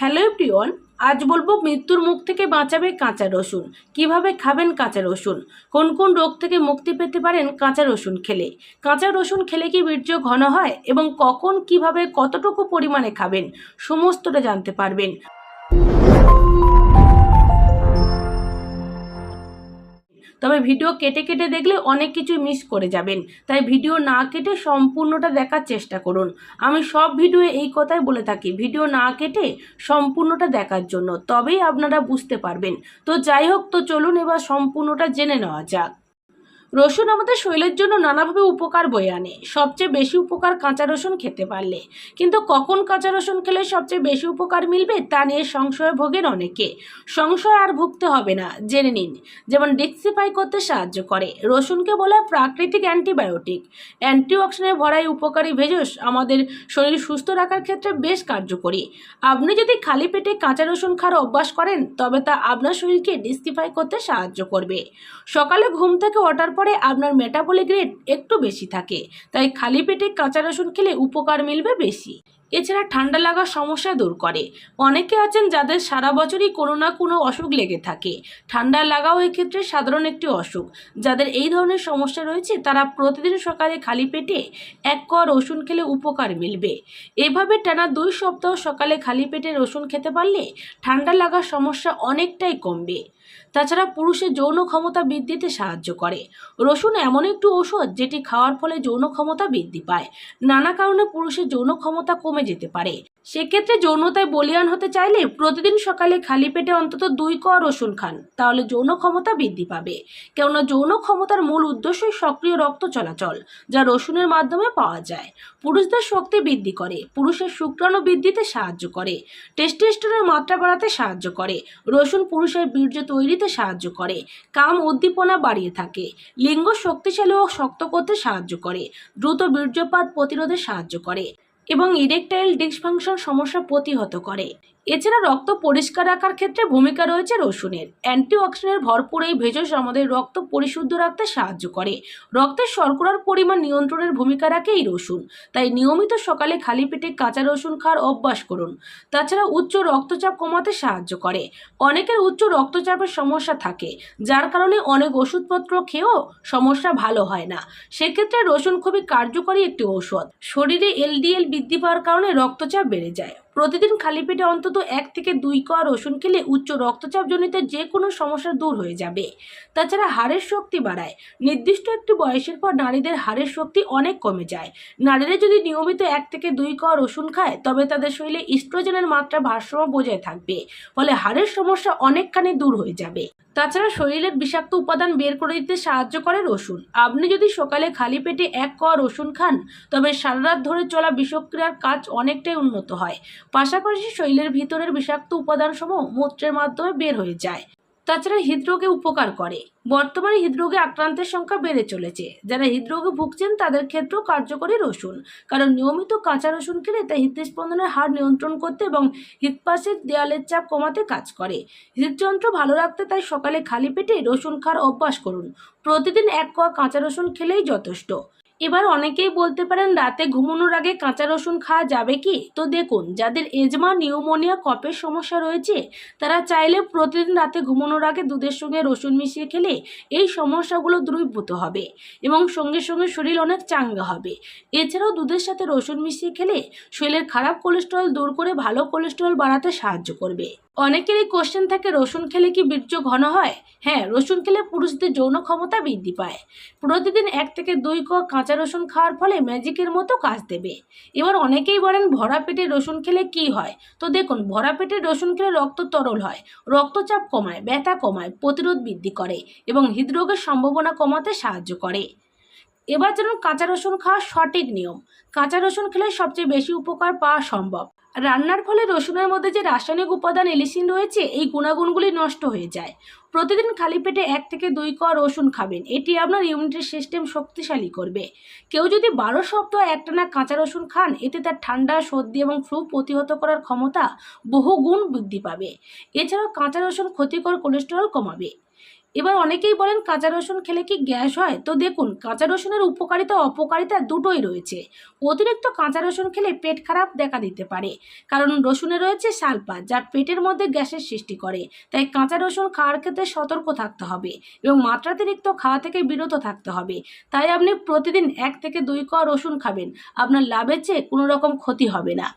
Hello প্রিয়ন আজ বলব মৃত্যুর মুখ থেকে বাঁচাবে কাঁচা রসুন। কীভাবে খাবেন কাঁচা রসুন? কোন কোন রোগ থেকে মুক্তি পেতে পারেন কাঁচা রসুন খেলে? কাঁচা রসুন খেলে কি বীর্য ঘন হয় এবং কখন, কীভাবে, কতটুকু পরিমাণে খাবেন? সমস্তটা জানতে পারবেন। তবে ভিডিও কেটে কেটে দেখলে অনেক কিছু মিস করে যাবেন। তাই ভিডিও না কেটে সম্পূর্ণটা দেখার চেষ্টা করুন। আমি সব ভিডিও এই কথাই বলে থাকি, ভিডিও না কেটে সম্পূর্ণটা দেখার জন্য। তবেই আপনারা বুঝতে পারবেন। তো যাই হোক, তো চলুন এবার সম্পূর্ণটা জেনে নেওয়া যাক। রসুন আমাদের শরীরের জন্য নানাভাবে উপকার বয়ে আনে। সবচেয়ে বেশি উপকার কাঁচা রসুন খেতে পারলে। কিন্তু কখন কাঁচা রসুন খেলে সবচেয়ে বেশি উপকার মিলবে তা নিয়ে সংশয়ে ভোগেন অনেকে। সংশয় আর ভুগতে হবে না, জেনে নিন। যেমন ডিক্সিফাই করতে সাহায্য করে। রসুনকে বলা প্রাকৃতিক অ্যান্টিবায়োটিক। অ্যান্টিঅক্সিডেন্টে ভরা এই উপকারী ভেষজ আমাদের শরীর সুস্থ রাখার ক্ষেত্রে বেশ কার্যকরী। আপনি যদি খালি পেটে কাঁচা রসুন খাওয়ার অভ্যাস করেন, তবে তা আপনার শরীরকে ডিস্কিফাই করতে সাহায্য করবে। সকালে ঘুম থেকে ওঠার পরে আপনার মেটাবলিক রেট একটু বেশি থাকে। তাই খালি পেটে কাঁচা রসুন খেলে উপকার মিলবে বেশি। এছাড়া ঠান্ডা লাগার সমস্যা দূর করে। অনেকে আছেন যাদের সারা বছরই কোনো না কোনো অসুখ লেগে থাকে। ঠান্ডা লাগাও এক্ষেত্রে সাধারণ একটি অসুখ। যাদের এই ধরনের সমস্যা রয়েছে, তারা প্রতিদিন সকালে খালি পেটে এক কোয়া রসুন খেলে উপকার মিলবে। এভাবে টানা দুই সপ্তাহ সকালে খালি পেটে রসুন খেতে পারলে ঠান্ডা লাগার সমস্যা অনেকটাই কমবে। তাছাড়া পুরুষের যৌন ক্ষমতা বৃদ্ধিতে সাহায্য করে। রসুন এমন একটি ওষুধ যেটি খাওয়ার ফলে যৌন ক্ষমতা বৃদ্ধি পায়। নানা কারণে পুরুষের যৌন ক্ষমতা কমে যেতে পারে। সেক্ষেত্রে যৌনতায় বলিয়ান হতে চাইলে প্রতিদিন সকালে খালি পেটে অন্তত দুই ক রসুন খান, তাহলে যৌন ক্ষমতা বৃদ্ধি পাবে। কেননা যৌন ক্ষমতার মূল উদ্দেশ্যই সক্রিয় রক্ত চলাচল, যা রসুনের মাধ্যমে পাওয়া যায়। পুরুষদের শক্তি বৃদ্ধি করে, পুরুষের শুক্রাণু বৃদ্ধিতে সাহায্য করে, টেস্টোস্টেরনের মাত্রা বাড়াতে সাহায্য করে, রসুন পুরুষের বীর্য তৈরিতে সাহায্য করে, কাম উদ্দীপনা বাড়িয়ে থাকে, লিঙ্গ শক্তিশালী ও শক্ত করতে সাহায্য করে, দ্রুত বীর্যপাত প্রতিরোধে সাহায্য করে। এবং ইরেকটাইল ডিসফাংশন সমস্যা প্রতিহত করে। এছাড়া রক্ত পরিষ্কার রাখার ক্ষেত্রে ভূমিকা রয়েছে রসুনের। অ্যান্টিঅক্সিডেন্টের ভরপুর এই ভেষজ আমাদের রক্ত পরিশুদ্ধ রাখতে সাহায্য করে। রক্তের শর্করার পরিমাণ নিয়ন্ত্রণের ভূমিকা রাখে এই রসুন। তাই নিয়মিত সকালে খালি পেটে কাঁচা রসুন খাওয়ার অভ্যাস করুন। তাছাড়া উচ্চ রক্তচাপ কমাতে সাহায্য করে। অনেকের উচ্চ রক্তচাপের সমস্যা থাকে, যার কারণে অনেক ওষুধপত্র খেয়েও সমস্যা ভালো হয় না। সেক্ষেত্রে রসুন খুবই কার্যকরী একটি ঔষধ। শরীরে এলডিএল বৃদ্ধি পাওয়ার কারণে রক্তচাপ বেড়ে যায়। প্রতিদিন খালি পেটে অন্তত এক থেকে দুই কোয়া রসুন খেলে উচ্চ রক্তচাপজনিত যে কোনো সমস্যা দূর হয়ে যাবে। তাছাড়া হাড়ের শক্তি বাড়ায়। নির্দিষ্ট একটি বয়সের পর নারীদের হাড়ের শক্তি অনেক কমে যায়। নারীরা যদি নিয়মিত এক থেকে দুই কোয়া রসুন খায়, তবে তাদের শরীরে ইস্ট্রোজেনের মাত্রা ভারসাম্য বজায় থাকবে, ফলে হাড়ের সমস্যা অনেকখানি দূর হয়ে যাবে। তাছাড়া শরীরের বিষাক্ত উপাদান বের করে দিতে সাহায্য করে রসুন। আপনি যদি সকালে খালি পেটে এক কোয়া রসুন খান, তবে সারা রাত ধরে চলা বিষক্রিয়ার কাজ অনেকটাই উন্নত হয়। পাশাপাশি শরীরের ভিতরের বিষাক্ত উপাদানসমূহ মূত্রের মাধ্যমে বের হয়ে যায়। তাছাড়া হৃদরোগে উপকার করে। বর্তমানে হৃদরোগে আক্রান্তের সংখ্যা বেড়ে চলেছে। যারা হৃদরোগে ভুগছেন, তাদের ক্ষেত্রেও কার্যকরী রসুন। কারণ নিয়মিত কাঁচা রসুন খেলে তা হৃদস্পন্দনের হার নিয়ন্ত্রণ করতে এবং হৃদপাশের দেয়ালের চাপ কমাতে কাজ করে। হৃদযন্ত্র ভালো রাখতে তাই সকালে খালি পেটে রসুন খাওয়ার অভ্যাস করুন। প্রতিদিন এক কোয়া কাঁচা রসুন খেলেই যথেষ্ট। এবার অনেকেই বলতে পারেন রাতে ঘুমানোর আগে কাঁচা রসুন খাওয়া যাবে কি? তো দেখুন, যাদের এজমা, নিউমোনিয়া কপের সমস্যা রয়েছে, তারা চাইলে প্রতিদিন রাতে ঘুমানোর আগে দুধের সঙ্গে রসুন মিশিয়ে খেলে এই সমস্যাগুলো দূরীভূত হবে এবং সঙ্গে সঙ্গে শরীর অনেক চাঙ্গা হবে। এছাড়াও দুধের সাথে রসুন মিশিয়ে খেলে শরীরের খারাপ কোলেস্ট্রল দূর করে ভালো কোলেস্ট্রল বাড়াতে সাহায্য করবে। অনেকেরই কোশ্চেন থাকে, রসুন খেলে কি বীর্য ঘন হয়? হ্যাঁ রসুন খেলে পুরুষদের যৌন ক্ষমতা বৃদ্ধি পায়। প্রতিদিন এক থেকে দুই কোয়া কাঁচা রসুন খাওয়ার ফলে ম্যাজিকের মতো কাজ দেবে। এবার অনেকেই বলেন, ভরা পেটে রসুন খেলে কি হয়? তো দেখুন, ভরা পেটে রসুন খেলে রক্ত তরল হয়। রক্তচাপ কমায়, ব্যথা কমায়, প্রতিরোধ বৃদ্ধি করে এবং হৃদরোগের সম্ভাবনা কমাতে সাহায্য করে। এবার যেন কাঁচা রসুন খাওয়ার সঠিক নিয়ম। কাঁচা রসুন খেলে সবচেয়ে বেশি উপকার পাওয়া সম্ভব। রান্নার ফলে রসুনের মধ্যে যে রাসায়নিক উপাদান, এলিসিন রয়েছে, এই গুণাগুণগুলি নষ্ট হয়ে যায়। প্রতিদিন খালি পেটে এক থেকে দুই কোয়া রসুন খাবেন। এটি আপনার ইমিউনিটি সিস্টেম শক্তিশালী করবে। কেউ যদি বারো সপ্তাহ একটানা কাঁচা রসুন খান, এতে তার ঠান্ডা, সর্দি এবং ফ্লু প্রতিহত করার ক্ষমতা বহু গুণ বৃদ্ধি পাবে। এছাড়াও কাঁচা রসুন ক্ষতিকর কোলেস্টেরল কমাবে। এবার অনেকেই বলেন কাঁচা রসুন খেলে কি গ্যাস হয়? তো দেখুন, কাঁচা রসুনের উপকারিতা, অপকারিতা দুটোই রয়েছে। অতিরিক্ত কাঁচা রসুন খেলে পেট খারাপ দেখা দিতে পারে। কারণ রসুনে রয়েছে সালফার যা পেটের মধ্যে গ্যাসের সৃষ্টি করে। তাই কাঁচা রসুন খাওয়ার ক্ষেত্রে সতর্ক থাকতে হবে এবং মাত্রাতিরিক্ত খাওয়া থেকে বিরত থাকতে হবে। তাই আপনি প্রতিদিন এক থেকে দুই কোয়া রসুন খাবেন। আপনার লাভের চেয়ে কোনো রকম ক্ষতি হবে না।